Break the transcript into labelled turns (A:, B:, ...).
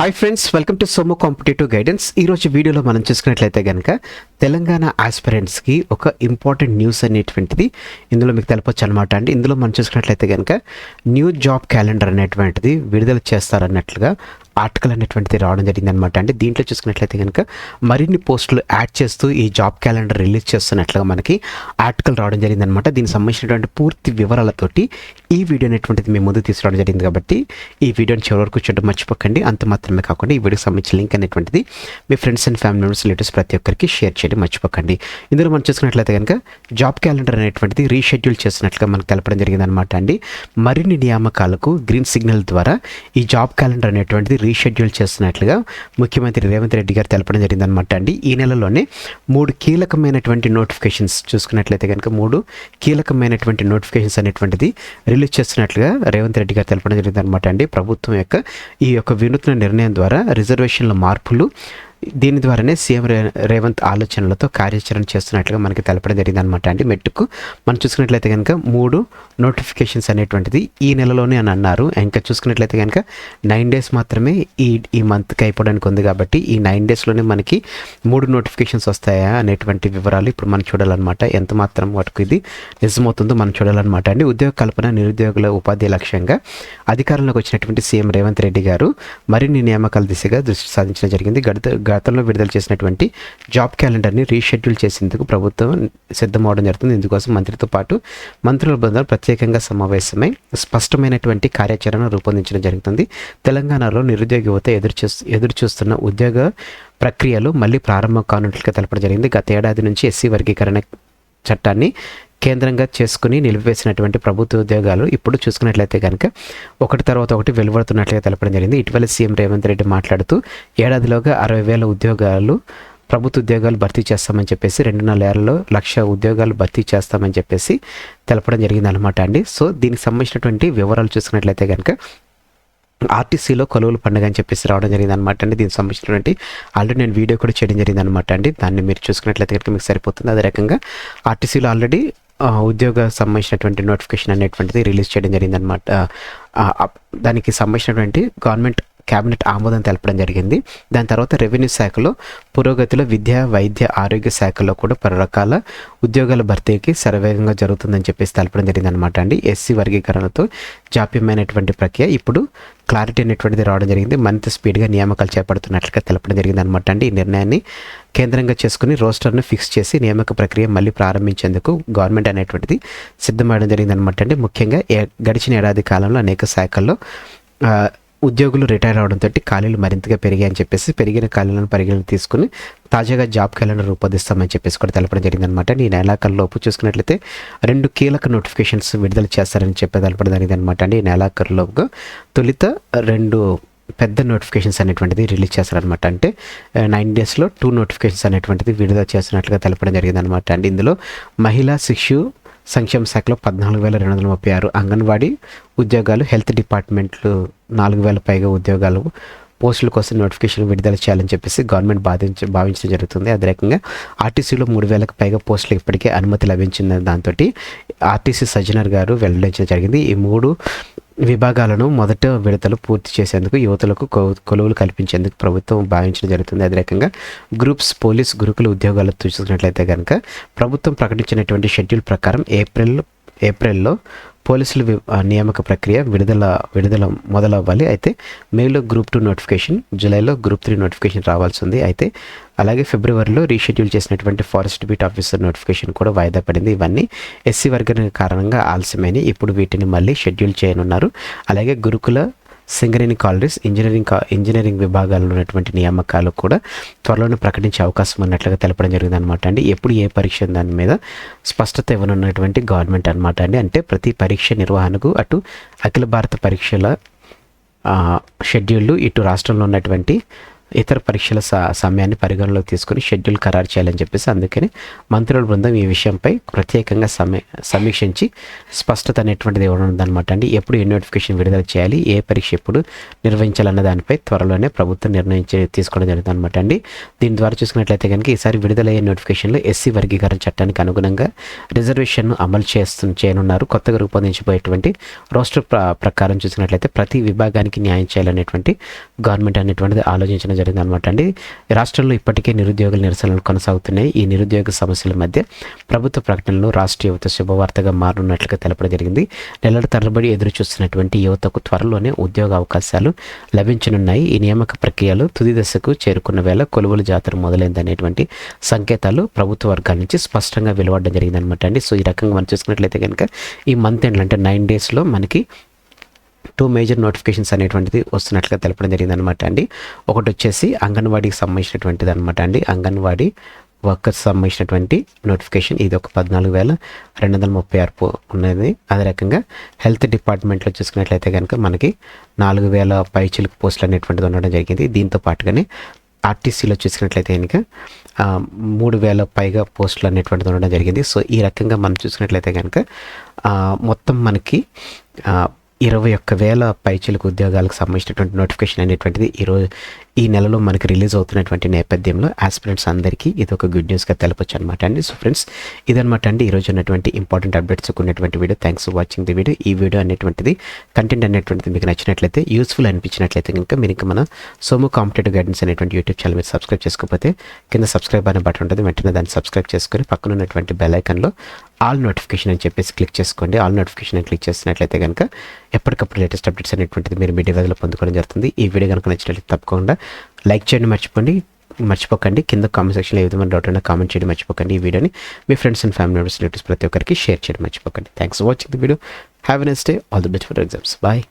A: Hi friends welcome to Somo competitive guidance ఈరోజు వీడియోలో మనం చూసుకున్నట్లయితే కనుక తెలంగాణ ఆస్పిరెంట్స్కి ఒక ఇంపార్టెంట్ న్యూస్ అనేటువంటిది ఇందులో మీకు తెలపచ్చు అనమాట అండి. ఇందులో మనం చూసుకున్నట్లయితే కనుక న్యూ జాబ్ క్యాలెండర్ అనేటువంటిది విడుదల చేస్తారన్నట్లుగా ఆర్టికల్ అనేటువంటిది రావడం జరిగింది అనమాట అండి. దీంట్లో చూసుకున్నట్లయితే కనుక మరిన్ని పోస్టులు యాడ్ చేస్తూ ఈ జాబ్ క్యాలెండర్ రిలీజ్ చేస్తున్నట్లుగా మనకి ఆర్టికల్ రావడం జరిగింది అనమాట దీనికి సంబంధించినటువంటి పూర్తి వివరాలతోటి ఈ వీడియో అనేటువంటిది మేము ముందు తీసుకురావడం జరిగింది కాబట్టి ఈ వీడియోని చివరి వరకు చూడడం మర్చిపోకండి. అంత మాత్రమే కాకుండా ఈ వీడియోకి సంబంధించిన లింక్ అనేటువంటిది మీ friends and family members relatives ప్రతి ఒక్కరికి షేర్ చేయడం మర్చిపోకండి. ఇందులో మనం చూసుకున్నట్లయితే కనుక జాబ్ క్యాలెండర్ అనేటువంటిది రీషెడ్యూల్ చేసినట్లుగా మనకు తెలపడం జరిగింది అనమాట అండి. మరిన్ని నియామకాలకు గ్రీన్ సిగ్నల్ ద్వారా ఈ జాబ్ క్యాలెండర్ అనేటువంటిది రీషెడ్యూల్ చేస్తున్నట్లుగా ముఖ్యమంత్రి రేవంత్ రెడ్డి గారు తెలపడం జరిగింది అనమాట అండి. ఈ నెలలోనే మూడు కీలకమైనటువంటి నోటిఫికేషన్స్ చూసుకున్నట్లయితే కనుక మూడు కీలకమైనటువంటి నోటిఫికేషన్స్ అనేటువంటిది రిలీజ్ చేస్తున్నట్లుగా రేవంత్ రెడ్డి గారు తెలపడం జరిగింది అనమాట అండి. ప్రభుత్వం యొక్క ఈ యొక్క వినూత్న నిర్ణయం ద్వారా రిజర్వేషన్ల మార్పులు దీని ద్వారానే సీఎం రే రేవంత్ ఆలోచనలతో కార్యాచరణ చేస్తున్నట్లుగా మనకి తెలపడం జరిగింది అనమాట అండి. మెట్టుకు మనం చూసుకున్నట్లయితే కనుక మూడు నోటిఫికేషన్స్ అనేటువంటిది ఈ నెలలోనే అని అన్నారు. ఇంకా చూసుకున్నట్లయితే కనుక నైన్ డేస్ మాత్రమే ఈ ఈ మంత్కి అయిపోవడానికి ఉంది కాబట్టి ఈ నైన్ డేస్లోనే మనకి మూడు నోటిఫికేషన్స్ వస్తాయా అనేటువంటి వివరాలు ఇప్పుడు మనం చూడాలన్నమాట. ఎంత మాత్రం వాటికి ఇది నిజమవుతుందో మనం చూడాలన్నమాట అండి. ఉద్యోగ కల్పన నిరుద్యోగుల ఉపాధి లక్ష్యంగా అధికారంలోకి వచ్చినటువంటి సీఎం రేవంత్ రెడ్డి గారు మరిన్ని నియామకాల దిశగా దృష్టి సాధించడం జరిగింది. గడిత గతంలో విడుదల చేసినటువంటి జాబ్ క్యాలెండర్ని రీషెడ్యూల్ చేసేందుకు ప్రభుత్వం సిద్ధమవడం జరుగుతుంది. ఇందుకోసం మంత్రితో పాటు మంత్రుల బృందం ప్రత్యేకంగా సమావేశమై స్పష్టమైనటువంటి కార్యాచరణ రూపొందించడం జరుగుతుంది. తెలంగాణలో నిరుద్యోగ యువత ఎదురు చూ ఎదురు చూస్తున్న ఉద్యోగ ప్రక్రియలు మళ్ళీ ప్రారంభం కానున్నట్లుగా తెలపడం జరిగింది. గత ఏడాది నుంచి ఎస్సీ వర్గీకరణ చట్టాన్ని కేంద్రంగా చేసుకుని నిలిపివేసినటువంటి ప్రభుత్వ ఉద్యోగాలు ఇప్పుడు చూసుకున్నట్లయితే కనుక ఒకటి తర్వాత ఒకటి వెలువడుతున్నట్లుగా తెలపడం జరిగింది. ఇటీవల సీఎం రేవంత్ రెడ్డి మాట్లాడుతూ ఏడాదిలోగా అరవై వేల ఉద్యోగాలు ప్రభుత్వ ఉద్యోగాలు భర్తీ చేస్తామని చెప్పేసి రెండు నెలల ఏళ్ళలో లక్ష ఉద్యోగాలు భర్తీ చేస్తామని చెప్పేసి తెలపడం జరిగింది అనమాట అండి. సో దీనికి సంబంధించినటువంటి వివరాలు చూసుకున్నట్లయితే కనుక ఆర్టీసీలో కొలువుల పండుగ అని చెప్పేసి రావడం జరిగింది అనమాట అండి. దీనికి సంబంధించినటువంటి ఆల్రెడీ నేను వీడియో కూడా చేయడం జరిగింది అనమాట అండి. దాన్ని మీరు చూసుకున్నట్లయితే కనుక మీకు సరిపోతుంది. అదే రకంగా ఆర్టీసీలో ఆల్రెడీ ఉద్యోగ సంబంధించినటువంటి నోటిఫికేషన్ అనేటువంటిది రిలీజ్ చేయడం జరిగింది అనమాట దానికి సంబంధించినటువంటి గవర్నమెంట్ క్యాబినెట్ ఆమోదం తెలపడం జరిగింది. దాని తర్వాత రెవెన్యూ శాఖలో పురోగతిలో విద్య వైద్య ఆరోగ్య శాఖలో కూడా పలు రకాల ఉద్యోగాల భర్తీకి శరవేగంగా జరుగుతుందని చెప్పేసి తెలపడం జరిగింది అనమాట అండి. ఎస్సీ వర్గీకరణతో జాప్యమైనటువంటి ప్రక్రియ ఇప్పుడు క్లారిటీ అనేటువంటిది రావడం జరిగింది. మరింత స్పీడ్గా నియామకాలు చేపడుతున్నట్లుగా తెలపడం జరిగింది అనమాట అండి. ఈ నిర్ణయాన్ని కేంద్రంగా చేసుకుని రోస్టర్ను ఫిక్స్ చేసి నియామక ప్రక్రియ మళ్ళీ ప్రారంభించేందుకు గవర్నమెంట్ అనేటువంటిది సిద్ధమవడం జరిగింది అనమాట అండి. ముఖ్యంగా గడిచిన ఏడాది కాలంలో అనేక శాఖల్లో ఉద్యోగులు రిటైర్ అవడంతో ఖాళీలు మరింతగా పెరిగాయని చెప్పేసి పెరిగిన ఖాళీలను పరిగణన తీసుకుని తాజాగా జాబ్ క్యాలెండర్ రూపొందిస్తామని చెప్పేసి కూడా తెలపడం జరిగిందనమాట ఈ నెలాఖరులోపు చూసుకున్నట్లయితే రెండు కీలక నోటిఫికేషన్స్ విడుదల చేస్తారని చెప్పి తెలపడం జరిగింది అనమాట అండి ఈ నెలాఖరులోపుగా తొలిత రెండు పెద్ద నోటిఫికేషన్స్ అనేటువంటిది రిలీజ్ చేస్తారనమాట అంటే నైన్ డేస్లో టూ నోటిఫికేషన్స్ అనేటువంటిది విడుదల చేస్తున్నట్లుగా తెలపడం జరిగింది అనమాట అండి ఇందులో మహిళా శిశు సంక్షేమ శాఖలో పద్నాలుగు వేల రెండు వందల ముప్పై ఆరు అంగన్వాడీ ఉద్యోగాలు హెల్త్ డిపార్ట్మెంట్లు నాలుగు వేల పైగా ఉద్యోగాలు పోస్టుల కోసం నోటిఫికేషన్ విడుదల చేయాలని చెప్పేసి గవర్నమెంట్ బాధించ భావించడం జరుగుతుంది. అదే రకంగా ఆర్టీసీలో మూడు వేలకు పైగా పోస్టులు ఇప్పటికే అనుమతి లభించింది దాంతో ఆర్టీసీ సజ్జనర్ గారు వెల్లడించడం జరిగింది. ఈ మూడు విభాగాలను మొదట విడతలు పూర్తి చేసేందుకు యువతలకు కొలువులు కల్పించేందుకు ప్రభుత్వం భావించడం జరుగుతుంది. అదే రకంగా గ్రూప్స్ పోలీస్ గురుకుల ఉద్యోగాలు చూసుకున్నట్లయితే కనుక ప్రభుత్వం ప్రకటించినటువంటి షెడ్యూల్ ప్రకారం ఏప్రిల్ ఏప్రిల్లో పోలీసుల నియామక ప్రక్రియ విడుదల విడుదల మొదలవ్వాలి. అయితే మేలో గ్రూప్ టూ నోటిఫికేషన్ జూలైలో గ్రూప్ త్రీ నోటిఫికేషన్ రావాల్సి ఉంది. అయితే అలాగే ఫిబ్రవరిలో రీషెడ్యూల్ చేసినటువంటి ఫారెస్ట్ బీట్ ఆఫీసర్ నోటిఫికేషన్ కూడా వాయిదా పడింది. ఇవన్నీ ఎస్సీ వర్గం కారణంగా ఆలస్యమైన ఇప్పుడు వీటిని మళ్ళీ షెడ్యూల్ చేయనున్నారు. అలాగే గురుకుల సింగరేణి కాలేజెస్ ఇంజనీరింగ్ ఇంజనీరింగ్ విభాగాల్లో ఉన్నటువంటి నియామకాలు కూడా త్వరలోనే ప్రకటించే అవకాశం ఉన్నట్లుగా తెలపడం జరిగింది అనమాట అండి. ఎప్పుడు ఏ పరీక్ష దాని మీద స్పష్టత ఇవ్వనున్నటువంటి గవర్నమెంట్ అనమాట అండి. అంటే ప్రతి పరీక్ష నిర్వహణకు అటు అఖిల భారత పరీక్షల షెడ్యూళ్ళు ఇటు రాష్ట్రంలో ఉన్నటువంటి ఇతర పరీక్షల సమయాన్ని పరిగణలోకి తీసుకుని షెడ్యూల్ ఖరారు చేయాలని చెప్పేసి అందుకని మంత్రుల బృందం ఈ విషయంపై ప్రత్యేకంగా సమీక్షించి స్పష్టత అనేటువంటిది ఇవ్వడం ఉందన్నమాట అండి. ఎప్పుడు ఏ నోటిఫికేషన్ విడుదల చేయాలి ఏ పరీక్ష ఎప్పుడు నిర్వహించాలన్న దానిపై త్వరలోనే ప్రభుత్వం నిర్ణయించి తీసుకోవడం జరుగుతుంది అనమాట అండి. దీని ద్వారా చూసుకున్నట్లయితే కనుక ఈసారి విడుదలయ్యే నోటిఫికేషన్లో ఎస్సీ వర్గీకరణ చట్టానికి అనుగుణంగా రిజర్వేషన్ను అమలు చేస్తు చేయనున్నారు. కొత్తగా రూపొందించబోయేటువంటి రోస్టర్ ప్రకారం చూసినట్లయితే ప్రతి విభాగానికి న్యాయం చేయాలనేటువంటి గవర్నమెంట్ అనేటువంటిది ఆలోచించడం జరిగింది అనమాట అండి రాష్ట్రంలో ఇప్పటికే నిరుద్యోగుల నిరసనలు కొనసాగుతున్నాయి. ఈ నిరుద్యోగ సమస్యల మధ్య ప్రభుత్వ ప్రకటనలో రాష్ట్ర యువత శుభవార్తగా మారనున్నట్లుగా తెలపడం జరిగింది. నెలల తరబడి ఎదురు చూస్తున్నటువంటి యువతకు త్వరలోనే ఉద్యోగ అవకాశాలు లభించనున్నాయి. ఈ నియామక ప్రక్రియలు తుది దశకు చేరుకున్న వేళ కొలువుల జాతర మొదలైందనేటువంటి సంకేతాలు ప్రభుత్వ వర్గాల నుంచి స్పష్టంగా వెలువడడం జరిగిందనమాట. అండి సో ఈ రకంగా మనం చూసుకున్నట్లయితే కనుక ఈ మంత్ ఎండ్లో అంటే నైన్ డేస్లో మనకి టూ మేజర్ నోటిఫికేషన్స్ అనేటువంటిది వస్తున్నట్లుగా తెలపడం జరిగింది అనమాట అండి. ఒకటి వచ్చేసి అంగన్వాడీకి సంబంధించినటువంటిది అనమాట అండి. అంగన్వాడీ వర్కర్స్ సంబంధించినటువంటి నోటిఫికేషన్. ఇది ఒక పద్నాలుగు వేల రెండు వందల ముప్పై ఆరు ఉన్నది. అదే రకంగా హెల్త్ డిపార్ట్మెంట్లో చూసుకున్నట్లయితే కనుక మనకి నాలుగు వేల పైచిలుకు పోస్టులు అనేటువంటిది ఉండడం జరిగింది. దీంతో పాటుగానే ఆర్టీసీలో చూసుకున్నట్లయితే కనుక మూడు వేల పైగా పోస్టులు అనేటువంటిది ఉండడం జరిగింది. సో ఈ రకంగా మనం చూసుకున్నట్లయితే కనుక మొత్తం మనకి ఇరవై ఒక్క వేల పైచిలకు ఉద్యోగాలకు సంబంధించినటువంటి నోటిఫికేషన్ అనేటువంటిది ఈరోజు ఈ నెలలో మనకి రిలీజ్ అవుతున్నటువంటి నేపథ్యంలో ఆస్పిరెంట్స్ అందరికీ ఇది ఒక గుడ్ న్యూస్గా తెలపచ్చు అనమాట అండి. సో ఫ్రెండ్స్ ఇదనమాట అండి ఈరోజు ఉన్నటువంటి ఇంపార్టెంట్ అప్డేట్స్ ఉన్నటువంటి video. Thanks for watching the video ఈ వీడియో అనేటువంటిది కంటెంట్ అనేటువంటిది మీకు నచ్చినట్లయితే యూస్ఫుల్ అనిపించినట్లయితే కనుక మీరు ఇంకా మన సోము కాంపిటేటివ్ గైడెన్స్ అనేటువంటి యూట్యూబ్ ఛానల్ మీరు సబ్స్క్రైబ్ చేసుకోకపోతే కింద సబ్స్క్రైబ్ అనే బటన్ ఉంటుంది. వెంటనే దాన్ని సబ్స్క్రైబ్ చేసుకొని పక్కన ఉన్నటువంటి బెల్ ఐకన్లో ఆల్ నోటిఫికేషన్ అని చెప్పేసి క్లిక్ చేసుకోండి. ఆల్ నోటిఫికేషన్ అని క్లిక్ చేసినట్లయితే కనుక ఎప్పటికప్పుడు లేటెస్ట్ అప్డేట్స్ అనేటువంటిది మీరు మీ డివైజ్లో పొందుకోవడం జరుగుతుంది. ఈ వీడియో కనుక నచ్చినట్లయితే తప్పకుండా లైక్ చేయండి మర్చిపోండి మర్చిపోకండి. కింద కామెంట్ సెక్షన్లో ఏ విధమైన డౌట్ అయినా కామెంట్ చేయడం మర్చిపోకండి ఈ వీడియోని. మీ friends and family members relatives ప్రతి ఒక్కరికి షేర్ చేయడం మర్చిపోకండి. Thanks for watching the video have a nice day all the best for exams bye